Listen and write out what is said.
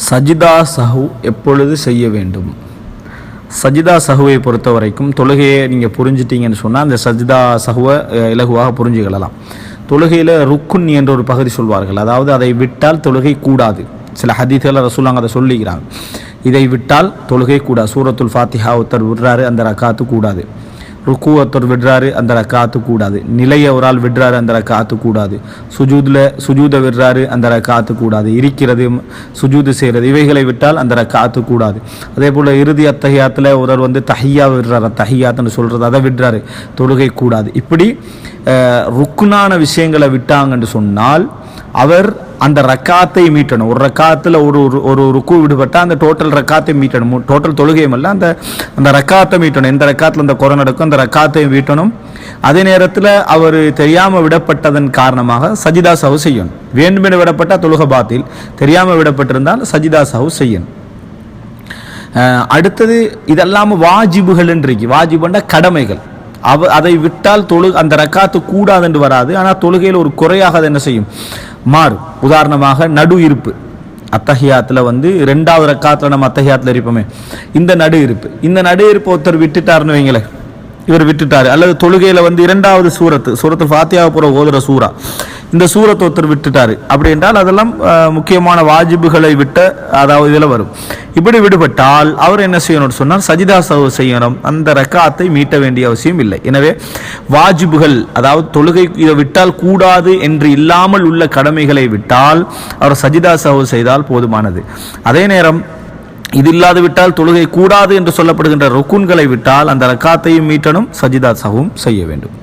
சஜிதா சஹு எப்பொழுது செய்ய வேண்டும்? சஜிதா சஹுவை பொறுத்த வரைக்கும் தொழுகையை நீங்கள் புரிஞ்சிட்டீங்கன்னு சொன்னால் அந்த சஜிதா சஹுவை இலகுவாக புரிஞ்சுக்கொள்ளலாம் தொழுகையில் ருக்குன் என்ற ஒரு பகுதி சொல்வார்கள். அதாவது அதை விட்டால் தொழுகை கூடாது. சில ஹதீஸ்களை ரசூலாங்க அதை சொல்லிக்கிறாங்க இதை விட்டால் தொழுகை கூடாது. சூரத்துல் ஃபாத்திஹா ஒருத்தர் விடுறாரு அந்த ரக்காத்து கூடாது. ருக்கு ஒருத்தர் விடுறாரு அந்த ரக்காத்து கூடாது. நிலையை ஒரு ஆள் விடுறாரு அந்த ரக்காத்து கூடாது. சுஜூதில் சுஜூதை விடுறாரு அந்த ரக்காத்து கூடாது. இருக்கிறது சுஜூது செய்கிறது. இவைகளை விட்டால் அந்த ரக்காத்து கூடாது. அதே போல் இறுதி அத்தகையாத்தில் ஒருவர் வந்து தஹியா விடுறாரு. தஹியாத்துன்னு சொல்கிறது அதை விடுறாரு. தொழுகை கூடாது. இப்படி ருக்குனான விஷயங்களை விட்டாங்கன்னு சொன்னால் அவர் அந்த ரக்காத்தை மீட்டணும். ஒரு ரக்காத்தில் ஒரு ஒரு- ஒரு ருக்கு விடுபட்டால் அந்த டோட்டல் ரக்காத்தை மீட்டணும். டோட்டல் தொழுகையும் இல்லை அந்த அந்த ரக்காத்தை மீட்டணும். எந்த ரக்காத்தில் அந்த குறை நடக்கும் அந்த ரக்காத்தையும் மீட்டணும். அதே நேரத்தில் அவர் தெரியாமல் விடப்பட்டதன் காரணமாக சஜிதா சவு செய்யணும். வேண்டுமென விடப்பட்டால் தொழுக பாத்தில். தெரியாமல் விடப்பட்டிருந்தால் சஜிதா சவு செய்யணும். அடுத்தது இதெல்லாம் வாஜிபுகள் இருக்கு. வாஜிபுன்னா கடமைகள். அவ அதை விட்டால் தொழு அந்த ரக்காத்து கூடாது என்று வராது. ஆனால் தொழுகையில் ஒரு குறையாக அதை என்ன செய்யும்? மாறும் உதாரணமாக நடு இருப்பு. அத்தஹியாத்தில் வந்து ரெண்டாவது ரக்காத்தில் நம்ம அத்தஹியாத்தில் இருப்போமே. இந்த நடு இருப்பு. இந்த நடு இருப்பு ஒருத்தர் விட்டுட்டாருன்னு வைங்களேன். இவர் விட்டுட்டார். அல்லது தொழுகையில் வந்து இரண்டாவது சூரத்து சூரத்து ஃபாத்தியாவை ஓதுற சூரா இந்த சூரத்தை ஒருத்தர் விட்டுட்டாரு. அப்படி என்றால் அதெல்லாம் முக்கியமான வாஜிபுகளை விட்ட அதாவது இதில் வரும். இப்படி விடுபட்டால் அவர் என்ன செய்யணும்னு சொன்னால் சஜிதா சவு செய்யணும். அந்த ரக்காத்தை மீட்ட வேண்டிய அவசியம் இல்லை. எனவே வாஜிபுகள் அதாவது தொழுகை இதை விட்டால் கூடாது என்று இல்லாமல் உள்ள கடமைகளை விட்டால் அவர் சஜிதா சவு செய்தால் போதுமானது. அதே நேரம் இது இல்லாது விட்டால் தொழுகை கூடாது என்று சொல்லப்படுகின்ற ருக்குன்களை விட்டால் அந்த ரக்காத்தையும் மீட்டனும் சஜிதா சவும் செய்ய வேண்டும்.